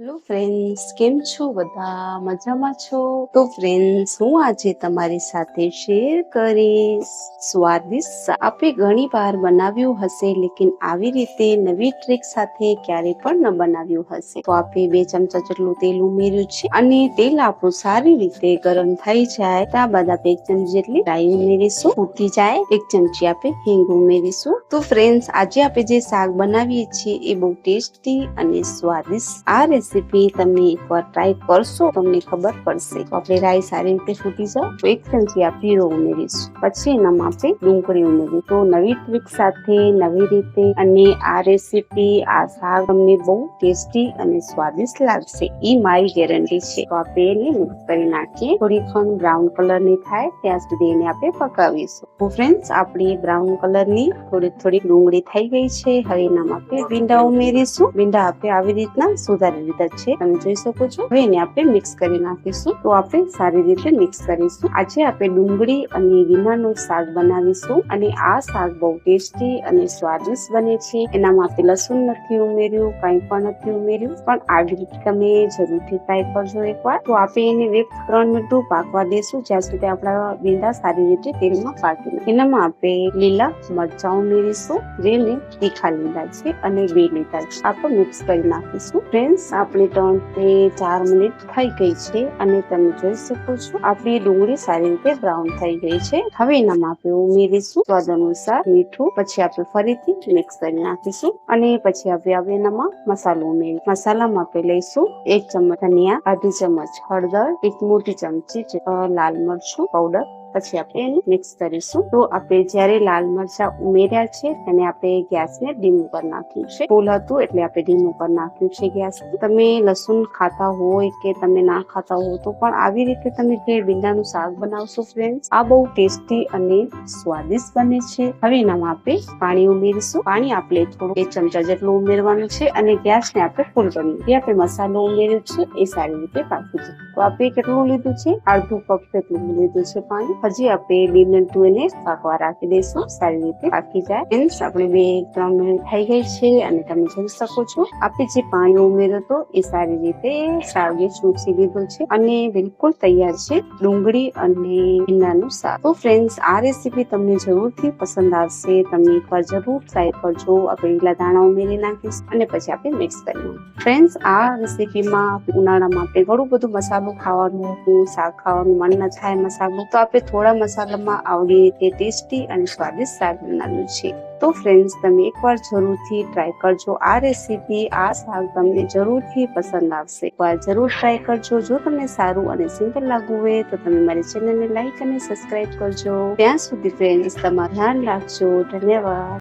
Hello friends કેમ છો બધા? મજામાં છો? તો ફ્રેન્ડ્સ હું આજે તમારી સાથે શેર કરીશ. સ્વાદિષ્ટ આપે ઘણી વાર બનાવ્યું હશે, લેકિન આવી રીતે નવી ટ્રીક સાથે ક્યારે પણ ન બનાવ્યું હશે. તો આપે બે ચમચા જેટલું તેલ ઉમેર્યું છે, અને તેલ આપણું સારી રીતે ગરમ થઈ જાય. ત્યારબાદ આપણે એક ચમચી જેટલી રાઈ ઉમેરીશું. ફૂટી જાય, એક ચમચી આપણે હિંગ ઉમેરીશું. તો ફ્રેન્ડ્સ આજે આપણે જે શાક બનાવીએ છીએ, એ બહુ ટેસ્ટી અને સ્વાદિષ્ટ આ રેસીપી તમે એકવાર ટ્રાય કરશો, તમને ખબર પડશે. તો આપણે રાઈ સારી રીતે ફૂટી જાય એક ચમચી આ ઉમેરીશું. પછી એનામાં આપણે ડુંગળી ઉમેરી તો નવી ટ્રીક સાથે નવી રીતે અને આ રેસીપી, આ શાક તમને બહુ ટેસ્ટી અને સ્વાદિષ્ટ લાગશે. એ મારી ગેરંટી છે. તો આપણે એને મિક્સ કરી નાખીએ. થોડી ખંડ બ્રાઉન કલરની થાય, ત્યાં સુધી એને આપણે પકાવીશું. તો ફ્રેન્ડ્સ આપણી બ્રાઉન કલરની થોડી થોડી ડુંગળી થઈ ગઈ છે. હવે એનામાં આપણે ભીંડા ઉમેરીશું. ભીંડા આપણે આવી રીતના સુધારી લીધા છે. તમે જોઈ શકો છો. હવે એને આપણે મિક્સ કરી નાખીશું. તો આપણે સારી રીતે મિક્સ કરીશું. આજે આપણે ડુંગળી અને રીંગણાનું શાક બનાવીશું. અને આ શાક બહુ ટેસ્ટી અને સ્વાદિષ્ટ બને છે. એનામાં આપણે લસણ નથી ઉમેર્યું, કંઈ પણ નથી ઉમેર્યું. પણ આવી રીતે તમે જરૂરથી ટ્રાય કરજો એકવાર. તો આપણે એને એક ત્રણ મિનિટ પાકવા દેશું. જ્યાં સુધી આપણા ભીંડા સારી રીતે તેલમાં પાકી એનામાં આપણે લીલા મરચાં ઉમેરીશું. જે તીખા લીધા છે અને બે લીધા છે. આપણે મિક્સ કરી નાખીશું. ફ્રેન્ડ્સ આપણે ત્રણથી ચાર મિનિટ થઈ ગઈ છે અને તમે જોઈ શકો છો, આપણી ડુંગળી સારી રીતે બ્રાઉન થઈ ગઈ છે. હવે એનામાં આપણે ઉમેરીશું. સ્વાદ અનુસાર મીઠું, પછી આપણે ફરીથી મિક્સ કરી નાખીશું અને પછી આપણે આપણે એનામાં મસાલો ઉમેરી. મસાલામાં આપણે લઈશું. એક ચમચ ધનિયા અઢી ચમચ હળદર, એક મોટી ચમચી લાલ મરચું પાવડર પછી આપણે એને મિક્સ કરીશું. તો આપણે જ્યારે લાલ મરચા ઉમેર્યા છે, એને આપણે ગેસને ડીમ ઉપર નાખ્યું છે. ફૂલ હતું એટલે આપણે ડીમ ઉપર નાખ્યું છે ગેસ તમે લસુણ ખાતા હોય કે તમે ના ખાતા હો તો પણ આવી રીતે તમે જે ભીંડાનું શાક બનાવશો ફ્રેન્ડ આ બહુ ટેસ્ટી અને સ્વાદિષ્ટ બને છે. હવે એનામાં આપણે પાણી ઉમેરીશું. પાણી આપણે થોડું એક ચમચા જેટલું ઉમેરવાનું છે અને ગેસને આપણે ફૂલ કરવું જે આપણે મસાલો ઉમેર્યો છે, એ સારી રીતે પાકી છે તો આપણે કેટલું લીધું છે? અડધું કપ જેટલું લીધું છે પાણી. હજી આપણે બે મિનિટ એને પાકવા રાખી દઈશું. સારી રીતે પાકી જાય. ફ્રેન્ડ્સ આપણે બે ત્રણ મિનિટ થઈ ગઈ છે અને તમે જોઈ શકો છો, આપણે જે પાણી ઉમેર્યો હતો એ સારી રીતે સાવગે ચૂસી લીધું છે અને બિલકુલ તૈયાર છે ડુંગળી અને ભીંડાનું શાક. તો ફ્રેન્ડ્સ આ રેસીપી તમને જરૂરથી પસંદ આવશે. તમે એકવાર જરૂર ટ્રાય કરજો. આપણે લીલા દાણા ઉમેરી નાખીશું અને પછી આપણે મિક્સ કરી નાખીશું ફ્રેન્ડ્સ આ રેસીપીમાં ઉનાળામાં આપણે ઘણું બધું મસાલો ખાવાનું, શાક ખાવાનું, મન ન થાય મસાલો. તો આપણે થોડા મસાલામાં આવડી રીતે ટેસ્ટી અને સ્વાદિષ્ટ શાક બનાવ્યું છે. તો ફ્રેન્ડ્સ તમે એકવાર જરૂરથી ટ્રાય કરજો. આ રેસીપી આ શાક તમને જરૂરથી પસંદ આવશે. એકવાર જરૂર ટ્રાય કરજો. જો તમને સારું અને સિમ્પલ લાગવું હોય તો તમે મારી ચેનલને લાઈક અને સબસ્ક્રાઇબ કરજો. ત્યાં સુધી ફ્રેન્ડ્સ તમારું ધ્યાન રાખજો. ધન્યવાદ.